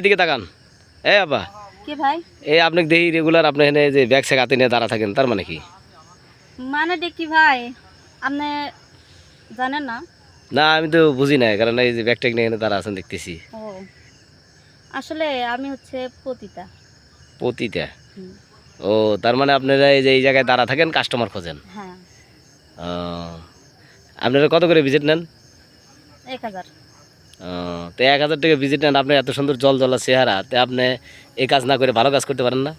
এদিকে তাকান। এ বাবা কি ভাই? এই আপনি দেখি রেগুলার আপনি এখানে যে ব্যাগ স্যাগ হাতে নিয়ে দাঁড়া থাকেন তার মানে কি? মানে কি ভাই আপনি জানেন না? না আমি তো বুঝি না কারণ এই যে ব্যাগ ট্যাগ নিয়ে এখানে দাঁড়া আছেন দেখতেছি। ও আসলে আমি হচ্ছে পতিতা। হুম, ও তার মানে আপনারা এই যে এই জায়গায় দাঁড়া থাকেন কাস্টমার খোঁজেন? হ্যাঁ। আপনারা কত করে ভিজিট নেন? এক হাজার। তো এক হাজার টাকা ভিজিট নেন আপনি এত সুন্দর জল জলা চেহারা তে আপনি এই কাজ না করে ভালো কাজ করতে পারেন না?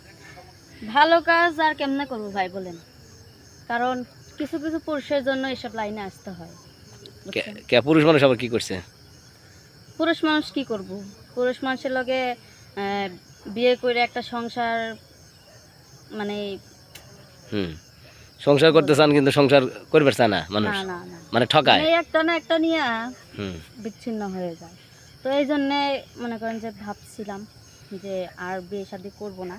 ভালো কাজ আর কেমনে করব ভাই বলেন? কারণ কিছু কিছু পুরুষের জন্য এসব লাইনে আসতে হয় কে- পুরুষ মানুষ আবার কি করছে? পুরুষ মানুষ কি করব? পুরুষ মানুষের লগে বিয়ে করে একটা সংসার মানে হুম। সংসার করতে চান কিন্তু সংসার করবে চায় না মানুষ। মানে ঠকায়। মানে একটা না একটা নিয়ে বিচ্ছিন্ন হয়ে যায়। তো এই জন্যে মনে করেন যে ভাবছিলাম যে আর বিয়ে শাদি করব না।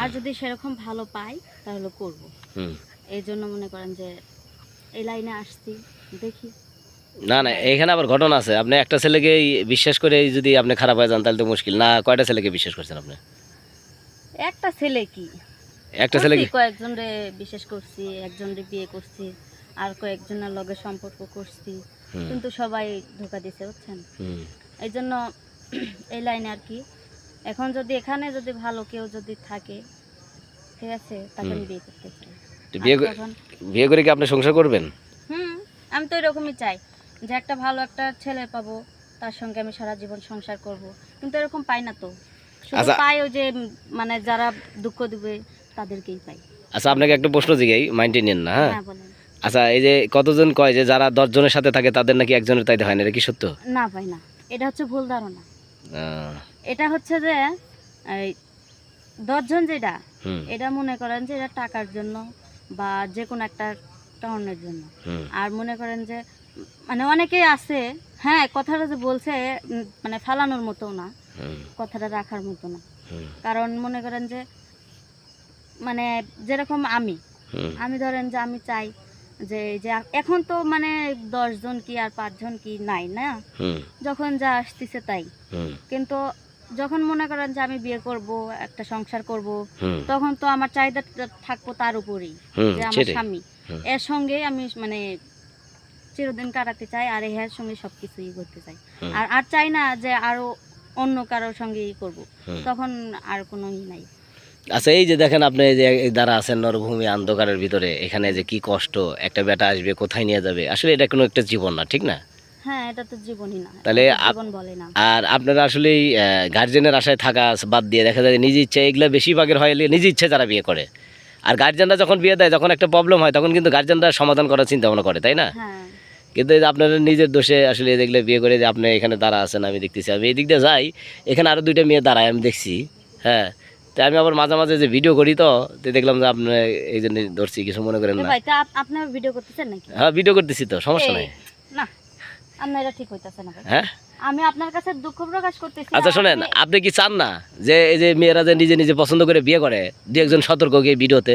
আর যদি সেরকম ভালো পাই তাহলে করব। হুম। এই জন্য মনে করেন যে এই লাইনে আসছি দেখি। না না এখানে আবার ঘটনা আছে। আপনি একটা ছেলেকে বিশ্বাস করে যদি আপনি খারাপ হয়ে যান তাহলে তো মুশকিল। না কয়টা ছেলেকে বিশ্বাস করছেন আপনি? একটা ছেলে কি? একটা ছেলেকে কয়েকজন রে বিশেষ করছি একজন রে বিয়ে করছি আর কয়েকজনের লগে সম্পর্ক করছি। কিন্তু সবাই ধোকা দিছে বুঝছেন? এই জন্য এই লাইনে আর কি এখন যদি এখানে যদি ভালো কেউ যদি থাকে ঠিক আছে তাকে আমি বিয়ে করতে চাই। বিয়ে করে- বিয়ে করে কি আপনি সংসার করবেন? হুম আমি তো এরকমই চাই যে একটা ভালো একটা ছেলে পাবো তার সঙ্গে আমি সারা জীবন সংসার করব। কিন্তু এরকম পাই না তো। শুধু আচ্ছা। পাই ওই যে মানে যারা দুঃখ দিবে তাদেরকেই পাই। আচ্ছা আপনাকে একটা প্রশ্ন জিগাই মাইন্ডে নেন না হ্যাঁ? হ্যাঁ আচ্ছা এই যে কতজন কয় যে যারা দশ জনের সাথে থাকে তাদের নাকি একজনের তাইতে হয় না এটা কি সত্য? না পাই না। এটা হচ্ছে ভুল ধারণা। এটা হচ্ছে যে দশজন যেটা এটা মনে করেন যে এটা টাকার জন্য বা যে কোনো একটা কারণের জন্য। আর মনে করেন যে মানে অনেকেই আছে হ্যাঁ কথাটা যে বলছে মানে ফালানোর মতো না কথাটা রাখার মতো না। কারণ মনে করেন যে মানে যেরকম আমি আমি ধরেন যে আমি চাই যে যে এখন তো মানে দশজন কি আর পাঁচজন কি নাই না? যখন যা আসতেছে তাই। কিন্তু যখন মনে করেন যে আমি বিয়ে করব একটা সংসার করব তখন তো আমার চাহিদা থাকব তার উপরেই যে আমার স্বামী। এর সঙ্গে আমি মানে চিরদিন কাটাতে চাই আর এর সঙ্গে সব কিছুই করতে চাই। আর আর চাই না যে আরও অন্য কারোর সঙ্গে ই করব তখন আর কোনো ই নাই। আচ্ছা এই যে দেখেন আপনি এই যে দ্বারা আছেন নরভূমি অন্ধকারের ভিতরে এখানে যে কি কষ্ট একটা বেটা আসবে কোথায় নিয়ে যাবে? আসলে এটা কোনো একটা জীবন না ঠিক না? হ্যাঁ এটা তো জীবনই না তাহলে আর আপনারা আসলে গার্জেনের আশায় থাকা বাদ দিয়ে দেখা যায় যে নিজ ইচ্ছা এগুলো বেশিরভাগের হয় নিজ ইচ্ছে যারা বিয়ে করে। আর গার্জেনরা যখন বিয়ে দেয় যখন একটা প্রবলেম হয় তখন কিন্তু গার্জেনরা সমাধান করার চিন্তা ভাবনা করে তাই না? হ্যাঁ। কিন্তু আপনারা নিজের দোষে আসলে দেখলে বিয়ে করে যে আপনি এখানে দাঁড়া আছেন আমি দেখতেছি আমি এই দিক দিয়ে যাই এখানে আরও দুইটা মেয়ে দাঁড়ায় আমি দেখছি হ্যাঁ? তো আমি আবার মাঝে মাঝে যে ভিডিও করি তো তো দেখলাম যে আপনার এই জন্য ধরছি কিছু মনে করেন না। ভাই তা আপ- ভিডিও করতেছেন নাকি? হ্যাঁ ভিডিও করতেছি তো সমস্যা নাই। না আপনার এটা ঠিক হইতাছে না হ্যাঁ? আমি আপনার কাছে দুঃখ প্রকাশ করতেছি আচ্ছা শোনেন আপনি- কি চান না যে এই যে মেয়েরা যে নিজে নিজে পছন্দ করে বিয়ে করে দু একজন সতর্ক ভিডিওতে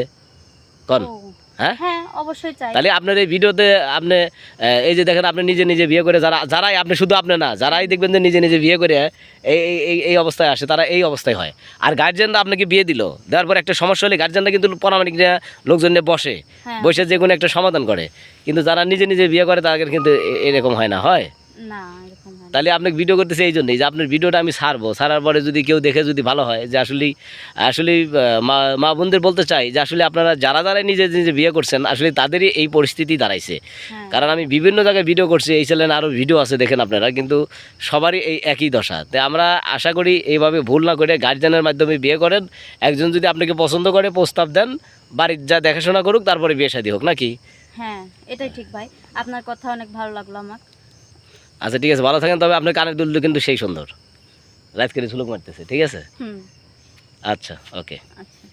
ও, হ্যাঁ? হ্যাঁ অবশ্যই চাই। তাহলে আপনার এই ভিডিওতে আপনি এই যে দেখেন আপনি নিজে নিজে বিয়ে করে যারা যারাই আপনি শুধু আপনি না যারাই দেখবেন যে নিজে নিজে বিয়ে করে এই এই- অবস্থায় আসে তারা এই অবস্থায় হয়। আর গার্জেনরা আপনাকে বিয়ে দিল দেওয়ার পর একটা সমস্যা হলে গার্জেনরা কিন্তু পরামানিক লোকজন নিয়ে বসে হ্যাঁ। বসে যে কোনো একটা সমাধান করে। কিন্তু যারা নিজে নিজে বিয়ে করে তাদের কিন্তু এরকম হয় না হয় হয়? না। তাহলে আপনাকে ভিডিও করতেছে এই জন্যই যে আপনার ভিডিওটা আমি সারবো ছাড়ার পরে যদি কেউ দেখে যদি ভালো হয় যে আসলেই আসলেই আহ, মা মা বোনদের বলতে চাই যে আসলে আপনারা যারা যারা নিজে নিজে বিয়ে করছেন আসলে তাদেরই এই পরিস্থিতি দাঁড়াইছে। হ্যাঁ। কারণ আমি বিভিন্ন জায়গায় ভিডিও করছি এই চ্যানেলে আরও ভিডিও আছে দেখেন আপনারা কিন্তু সবারই এই একই দশা। তাই আমরা আশা করি এইভাবে ভুল না করে গার্জেনের মাধ্যমে বিয়ে করেন। একজন যদি আপনাকে পছন্দ করে প্রস্তাব দেন বাড়ির যা দেখাশোনা করুক তারপরে বিয়ে শাদী হোক নাকি? হ্যাঁ এটাই ঠিক ভাই। আপনার কথা অনেক ভালো লাগল আমার। আচ্ছা ঠিক আছে ভালো থাকেন তবে আপনার কানের দুলটা কিন্তু সেই সুন্দর। রাত করে ঝুলুক মারতেছে ঠিক আছে? আচ্ছা ওকে। আচ্ছা।